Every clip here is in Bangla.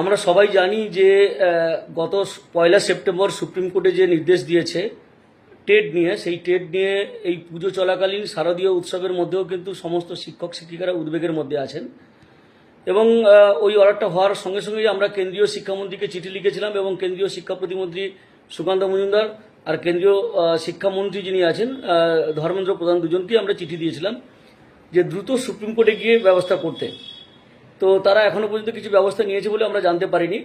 আমরা সবাই জানি যে গত পয়লা সেপ্টেম্বর সুপ্রিম কোর্টে যে নির্দেশ দিয়েছে টেট নিয়ে, সেই টেট নিয়ে এই পুজো চলাকালীন শারদীয় উৎসবের মধ্যেও কিন্তু সমস্ত শিক্ষক শিক্ষিকারা উদ্বেগের মধ্যে আছেন। এবং ওই অর্ডারটা হওয়ার সঙ্গে সঙ্গেই আমরা কেন্দ্রীয় শিক্ষামন্ত্রীকে চিঠি লিখেছিলাম এবং কেন্দ্রীয় শিক্ষা প্রতিমন্ত্রী সুকান্ত মজুমদার আর কেন্দ্রীয় শিক্ষামন্ত্রী যিনি আছেন ধর্মেন্দ্র প্রধান দুজনকে আমরা চিঠি দিয়েছিলাম যে দ্রুত সুপ্রিম কোর্টে গিয়ে ব্যবস্থা করতে। তো তারা এখনও পর্যন্ত কিছু ব্যবস্থা নিয়েছে বলে আমরা জানতে পারিনি।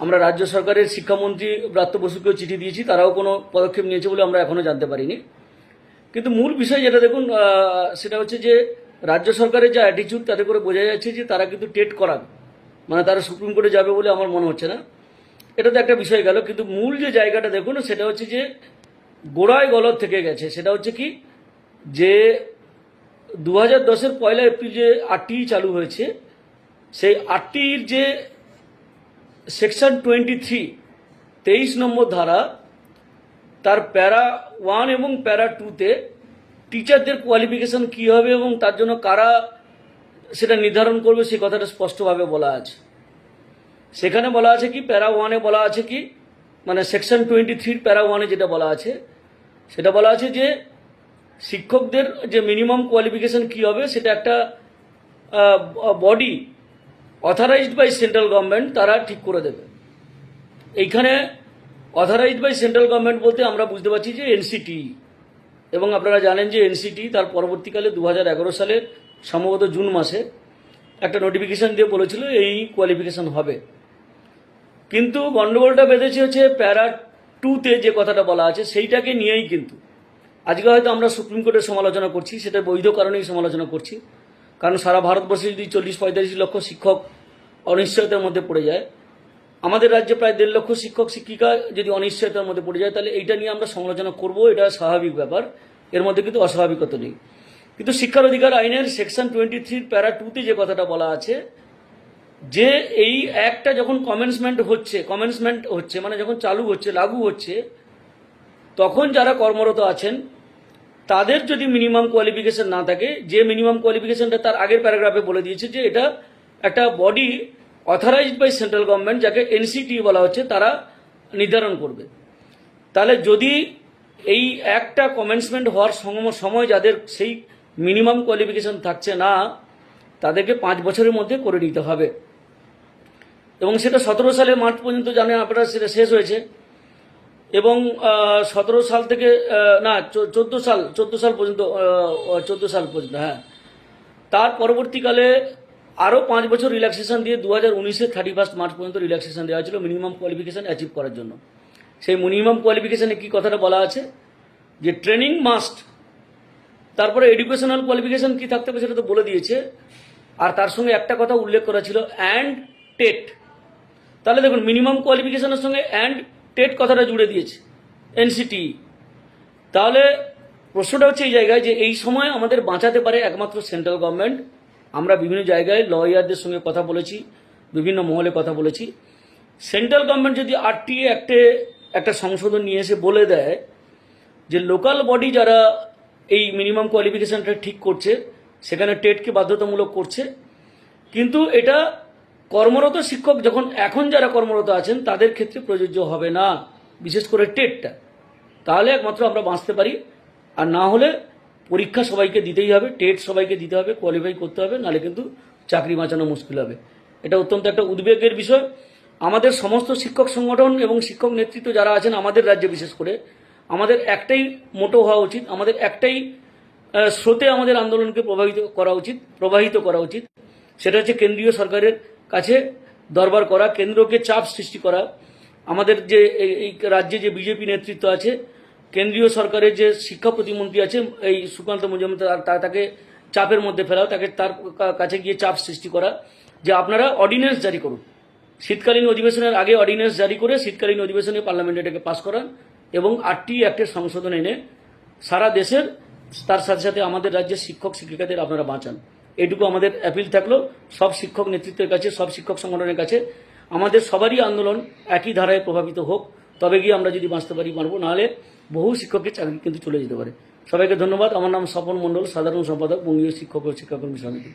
আমরা রাজ্য সরকারের শিক্ষামন্ত্রী ব্রাত্য বসুকেও চিঠি দিয়েছি, তারাও কোনো পদক্ষেপ নিয়েছে বলে আমরা এখনও জানতে পারিনি। কিন্তু মূল বিষয় যেটা দেখুন সেটা হচ্ছে যে রাজ্য সরকারের যা অ্যাটিচিউড তাতে করে বোঝা যাচ্ছে যে তারা কিন্তু টেট করাবে মানে তারা সুপ্রিম কোর্টে যাবে বলে আমার মনে হচ্ছে না। এটা তো একটা বিষয় গেল, কিন্তু মূল যে জায়গাটা দেখুন, সেটা হচ্ছে যে গোড়ায় গলদ থেকে গেছে। সেটা হচ্ছে কি, যে দু হাজার দশের পয়লা এপ্রিল যে আটটি চালু হয়েছে সেই আটটির যে সেকশন টোয়েন্টি থ্রি, তেইশ নম্বর ধারা, তার প্যারা ওয়ান এবং প্যারা টুতে টিচারদের কোয়ালিফিকেশন কী হবে এবং তার জন্য কারা সেটা নির্ধারণ করবে সেই কথাটা স্পষ্টভাবে বলা আছে। সেখানে বলা আছে কি, প্যারা ওয়ানে বলা আছে কি মানে সেকশন টোয়েন্টি থ্রির প্যারা ওয়ানে যেটা বলা আছে, সেটা বলা আছে যে শিক্ষকদের যে মিনিমাম কোয়ালিফিকেশন কী হবে সেটা একটা body authorised by central government তারা ঠিক করে দেবে। এইখানে অথরাইজড বাই সেন্ট্রাল গভর্নমেন্ট বলতে আমরা বুঝতে পারছি যে এনসিটি এবং আপনারা জানেন যে এনসিটি তার পরবর্তীকালে দু হাজার এগারো সালের সম্ভবত জুন মাসে একটা নোটিফিকেশন দিয়ে বলেছিল এই কোয়ালিফিকেশন হবে। কিন্তু গণ্ডগোলটা বেঁধেছে হচ্ছে প্যারা টুতে যে কথাটা বলা আছে, সেইটাকে নিয়েই কিন্তু। আজকে হয়তো আমরা সুপ্রিম কোর্টের সমালোচনা করছি, সেটা বৈধ কারণেই সমালোচনা করছি। কারণ সারা ভারতবর্ষে যদি চল্লিশ, পঁয়তাল্লিশ লক্ষ শিক্ষক অনিশ্চয়তার মধ্যে পড়ে যায়, আমাদের রাজ্যে প্রায় দেড় লক্ষ শিক্ষক, শিক্ষিকা যদি অনিশ্চয়তার মধ্যে পড়ে যায়, তাহলে এইটা নিয়ে আমরা সমালোচনা করব, এটা স্বাভাবিক ব্যাপার। এর মধ্যে কিন্তু অস্বাভাবিকতা নেই। কিন্তু শিক্ষার অধিকার আইনের সেকশন টোয়েন্টি থ্রির প্যারা টুতে যে কথাটা বলা আছে, যে এই একটা যখন কমেন্সমেন্ট হচ্ছে কমেন্সমেন্ট হচ্ছে মানে যখন চালু হচ্ছে, লাগু হচ্ছে, তখন যারা কর্মরত আছেন তাদের যদি মিনিমাম কোয়ালিফিকেশন না থাকে, যে মিনিমাম কোয়ালিফিকেশনটা তার আগের প্যারাগ্রাফে বলে দিয়েছে যে এটা একটা body authorised by central government যাকে এনসিটি বলা হচ্ছে, তারা নির্ধারণ করবে। তাহলে যদি এই একটা কমেন্সমেন্ট হওয়ার সময় যাদের সেই মিনিমাম কোয়ালিফিকেশন থাকছে না, তাদেরকে পাঁচ বছরের মধ্যে করে নিতে হবে। এবং সেটা সতেরো সালে মার্চ পর্যন্ত জানেন আপনারা, সেটা শেষ হয়েছে। এবং সতেরো সাল থেকে না চোদ্দ সাল চোদ্দ সাল পর্যন্ত চোদ্দ সাল পর্যন্ত হ্যাঁ। তার পরবর্তীকালে আরও পাঁচ বছর রিল্যাক্সেশন দিয়ে দু হাজার উনিশের থার্টি ফার্স্ট মার্চ পর্যন্ত রিল্যাক্সেশন দেওয়া হয়েছিল মিনিমাম কোয়ালিফিকেশন অ্যাচিভ করার জন্য। সেই মিনিমাম কোয়ালিফিকেশানে কি কথাটা বলা আছে? যে ট্রেনিং মাস্ট তারপরে এডুকেশনাল কোয়ালিফিকেশান কি থাকতে হবে সেটা তো বলে দিয়েছে। আর তার সঙ্গে একটা কথা উল্লেখ করা ছিল অ্যান্ড টেট তাহলে দেখুন মিনিমাম কোয়ালিফিকেশনের সঙ্গে অ্যান্ড টেট কথাটা জুড়ে দিয়েছে এনসিটি তাহলে প্রশ্নটা হচ্ছে এই জায়গায় যে এই সময় আমাদের বাঁচাতে পারে একমাত্র সেন্ট্রাল গভর্নমেন্ট আমরা বিভিন্ন জায়গায় লয়ারদের সঙ্গে কথা বলেছি, বিভিন্ন মহলে কথা বলেছি। সেন্ট্রাল গভর্নমেন্ট যদি আরটিএ অ্যাক্টে একটা সংশোধন নিয়ে এসে বলে দেয় যে লোকাল বডি যারা এই মিনিমাম কোয়ালিফিকেশনটা ঠিক করছে, সেখানে টেটকে বাধ্যতামূলক করছে, কিন্তু এটা কর্মরত শিক্ষক যখন এখন যারা কর্মরত আছেন, তাদের ক্ষেত্রে প্রযোজ্য হবে না, বিশেষ করে টেটটা। তাহলে একমাত্র আমরা বাঁচতে পারি। আর না হলে পরীক্ষা সবাইকে দিতেই হবে, টেট সবাইকে দিতে হবে কোয়ালিফাই করতে হবে, নাহলে কিন্তু চাকরি বাঁচানো মুশকিল হবে। এটা অত্যন্ত একটা উদ্বেগের বিষয়। আমাদের সমস্ত শিক্ষক সংগঠন এবং শিক্ষক নেতৃত্ব যারা আছেন আমাদের রাজ্যে বিশেষ করে, আমাদের একটাই মোটো হওয়া উচিত, আমাদের একটাই স্রোতে আমাদের আন্দোলনকে প্রভাবিত করা উচিত, প্রবাহিত করা উচিত। সেটা হচ্ছে কেন্দ্রীয় সরকারের দরবার করা, কেন্দ্রকে চাপ সৃষ্টি করা। আমাদের যে এই রাজ্যে যে বিজেপি নেতৃত্ব আছে, কেন্দ্রীয় সরকারের যে শিক্ষা প্রতিমন্ত্রী আছে এই সুকান্ত মজুমদার তাকে চাপের মধ্যে ফেলাও, তাকে তার কাছে গিয়ে চাপ সৃষ্টি করা। যে আপনারা অর্ডিন্যান্স জারি করুন। শীতকালীন অধিবেশনের আগে অর্ডিন্যান্স জারি করে শীতকালীন অধিবেশনে পার্লামেন্টে এটাকে পাস করান এবং আটটি অ্যাক্টের সংশোধন এনে সারা দেশের, তার সাথে সাথে আমাদের রাজ্যের শিক্ষক শিক্ষিকাদের আপনারা বাঁচান। এটুকু আমাদের অ্যাপিল থাকল। সব শিক্ষক নেতৃত্বের কাছে, সব শিক্ষক সংগঠনের কাছে। আমাদের সবারই আন্দোলন একই ধারায় প্রভাবিত হোক, তবে গিয়ে আমরা যদি বাঁচতে পারি, পারব, নাহলে বহু শিক্ষকের চাকরি কিন্তু চলে যেতে পারে। সবাইকে ধন্যবাদ। আমার নাম স্বপন মণ্ডল, সাধারণ সম্পাদক, বঙ্গীয় শিক্ষক ও শিক্ষাকর্মী সমিতি।